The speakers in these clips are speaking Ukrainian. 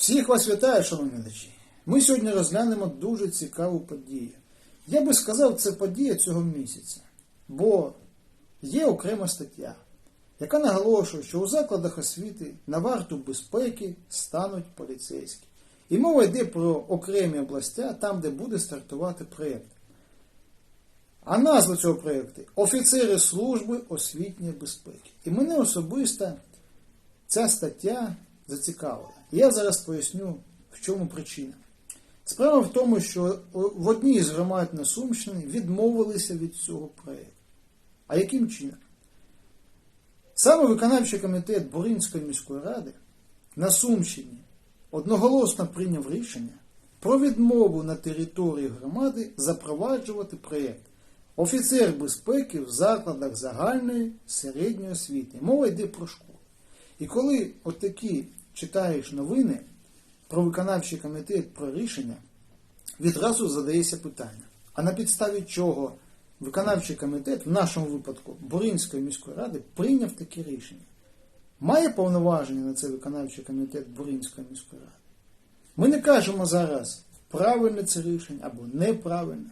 Всіх вас вітаю, шановні глядачі. Ми сьогодні розглянемо дуже цікаву подію. Я би сказав, це подія цього місяця, бо є окрема стаття, яка наголошує, що у закладах освіти на варту безпеки стануть поліцейські. І мова йде про окремі областя, там, де буде стартувати проєкт. А назва цього проєкту Офіцери служби освітньої безпеки. І мене особисто ця стаття зацікавила. Я зараз поясню, в чому причина. Справа в тому, що в одній з громад на Сумщині відмовилися від цього проєкту. А яким чином? Саме виконавчий комітет Буринської міської ради на Сумщині одноголосно прийняв рішення про відмову на території громади запроваджувати проєкт Офіцер безпеки в закладах загальної середньої освіти. Мова йде про школу. І коли отакі читаєш новини про виконавчий комітет, про рішення, відразу задається питання: а на підставі чого виконавчий комітет, в нашому випадку Буринської міської ради, прийняв таке рішення? Має повноваження на це виконавчий комітет Буринської міської ради? Ми не кажемо зараз, правильне це рішення або неправильне.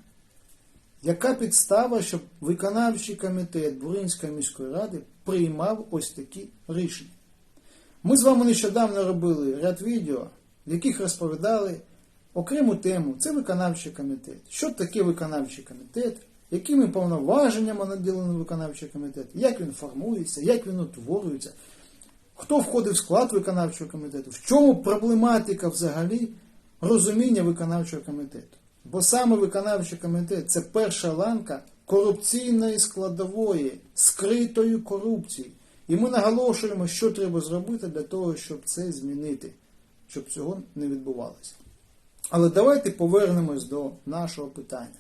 Яка підстава, щоб виконавчий комітет Буринської міської ради приймав ось такі рішення? Ми з вами нещодавно робили ряд відео, в яких розповідали окрему тему це виконавчий комітет. Що таке виконавчий комітет, якими повноваженнями наділений виконавчий комітет, як він формується, як він утворюється, хто входить в склад виконавчого комітету, в чому проблематика взагалі розуміння виконавчого комітету. Бо саме виконавчий комітет це перша ланка корупційної складової, скритої корупції. І ми наголошуємо, що треба зробити для того, щоб це змінити, щоб цього не відбувалося. Але давайте повернемось до нашого питання.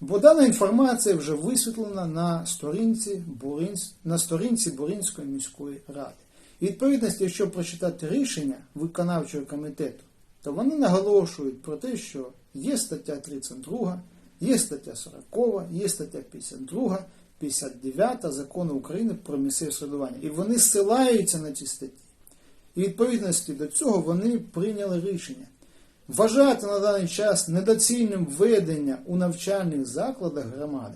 Бо дана інформація вже висвітлена на сторінці, Буринсь... на сторінці Буринської міської ради. І відповідності, якщо прочитати рішення виконавчого комітету, то вони наголошують про те, що є стаття 32, є стаття 40, є стаття 52, 59 закону України про місцеве самоврядування. І вони ссилаються на ці статті. І відповідності до цього вони прийняли рішення. Вважати на даний час недоцільним введення у навчальних закладах громади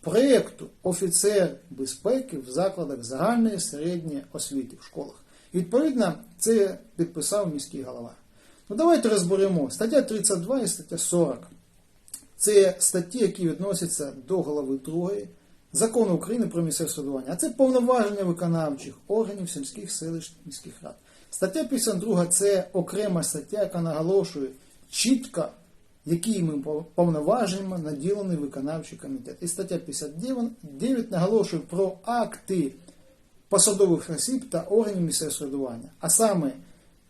проєкту офіцер безпеки в закладах загальної середньої освіти в школах. Відповідно, це підписав міський голова. Ну давайте розберемо стаття 32 і стаття 40. Це статті, які відносяться до голови 2 закону України про місцеве самоврядування, а це повноваження виконавчих органів сільських селищ міських рад. Стаття 52 це окрема стаття, яка наголошує чітко, якими повноваженнями наділений виконавчий комітет. І стаття 59 наголошує про акти посадових осіб та органів місцевого самоврядування, а саме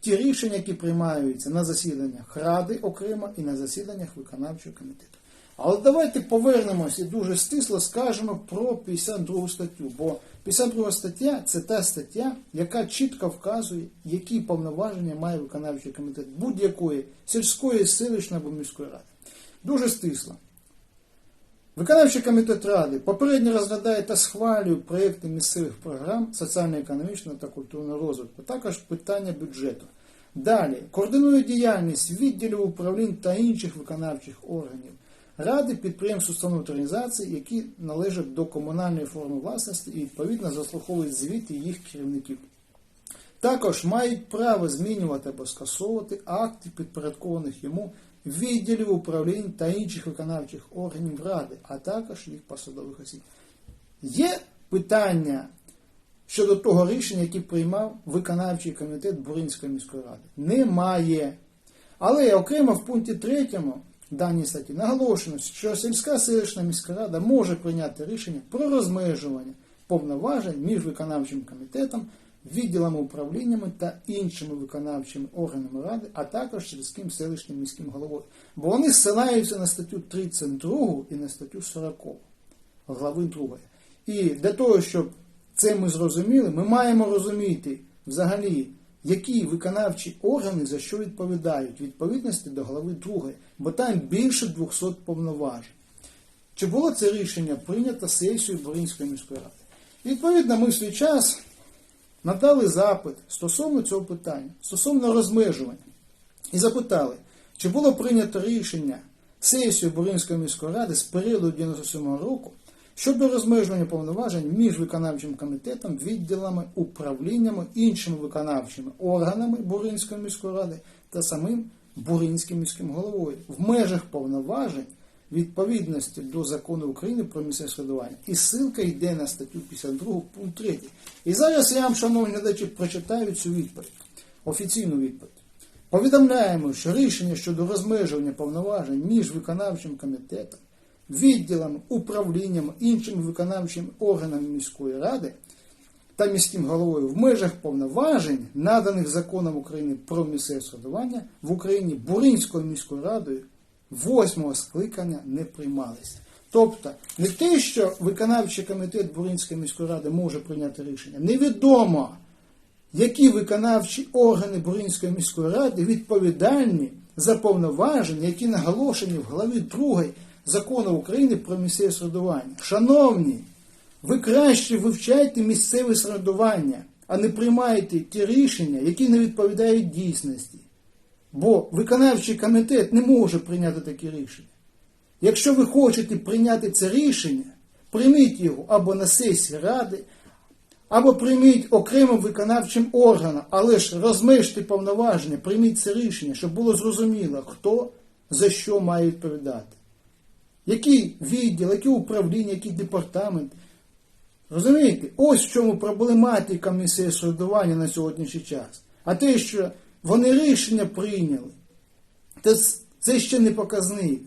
ті рішення, які приймаються на засіданнях Ради окремо і на засіданнях виконавчого комітету. Але давайте повернемося і дуже стисло скажемо про 52 статтю. Бо 52 стаття це та стаття, яка чітко вказує, які повноваження має виконавчий комітет будь-якої сільської, селищної або міської ради. Дуже стисло. Виконавчий комітет Ради попередньо розглядає та схвалює проєкти місцевих програм соціально-економічного та культурного розвитку, також питання бюджету. Далі координує діяльність відділів управлінь та інших виконавчих органів. Ради підприємств, установ та організацій, які належать до комунальної форми власності і відповідно заслуховують звіти їх керівників. Також мають право змінювати або скасовувати акти підпорядкованих йому відділів управлінь та інших виконавчих органів Ради, а також їх посадових осіб. Є питання щодо того рішення, яке приймав виконавчий комітет Буринської міської ради. Немає. Але окремо в пункті 3 даній статті наголошено, що сільська селищна міська рада може прийняти рішення про розмежування повноважень між виконавчим комітетом, відділами управліннями та іншими виконавчими органами ради, а також сільським селищним міським головою. Бо вони ссилаються на статтю 32 і на статтю 40 глави 2. І для того, щоб це ми зрозуміли, ми маємо розуміти взагалі які виконавчі органи за що відповідають відповідності до глави 2, бо там більше 200 повноважень. Чи було це рішення прийнято сесією Боринської міської ради? Відповідно, ми в свій час надали запит стосовно цього питання, стосовно розмежування, і запитали, чи було прийнято рішення сесію Буринської міської ради з періоду 97 року щодо розмежування повноважень між виконавчим комітетом, відділами, управліннями, іншими виконавчими органами Буринської міської ради та самим Буринським міським головою в межах повноважень відповідності до закону України про місцеве самоврядування. І ссылка йде на статтю 52 пункт 3. І зараз я вам, шановні глядачі, прочитаю цю відповідь, офіційну відповідь. Повідомляємо, що рішення щодо розмежування повноважень між виконавчим комітетом, відділами, управліннями, іншими виконавчими органами міської ради та міським головою в межах повноважень, наданих законом України про місцеве самоврядування в Україні Буринською міською радою восьмого скликання не приймалися. Тобто не те, що виконавчий комітет Буринської міської ради може прийняти рішення, невідомо, які виконавчі органи Буринської міської ради відповідальні за повноваження, які наголошені в главі 2 закону України про місцеве самоврядування. Шановні, ви краще вивчайте місцеве самоврядування, а не приймайте ті рішення, які не відповідають дійсності. Бо виконавчий комітет не може прийняти такі рішення. Якщо ви хочете прийняти це рішення, прийміть його або на сесії ради, або прийміть окремим виконавчим органом, але ж розмежте повноваження, прийміть це рішення, щоб було зрозуміло, хто за що має відповідати. Який відділ, яке управління, який департамент. Розумієте? Ось в чому проблематика місцевого самоврядування на сьогоднішній час. А те, що вони рішення прийняли, це, це ще не показник.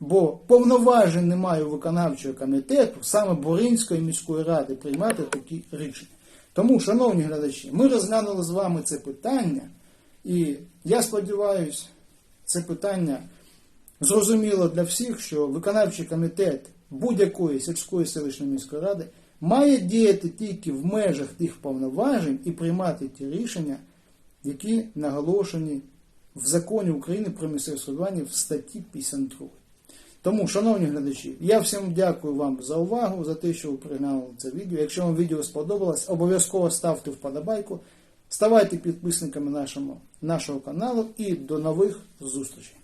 Бо повноважень немає у виконавчого комітету, саме Боринської міської ради, приймати такі рішення. Тому, шановні глядачі, ми розглянули з вами це питання, і я сподіваюся, це питання зрозуміло для всіх, що виконавчий комітет будь-якої сільської селищної міської ради має діяти тільки в межах тих повноважень і приймати ті рішення, які наголошені в законі України про місцеве самоврядування в статті 52. Тому, шановні глядачі, я всім дякую вам за увагу, за те, що ви приглянули це відео. Якщо вам відео сподобалось, обов'язково ставте вподобайку, ставайте підписниками нашому, нашого каналу і до нових зустрічей.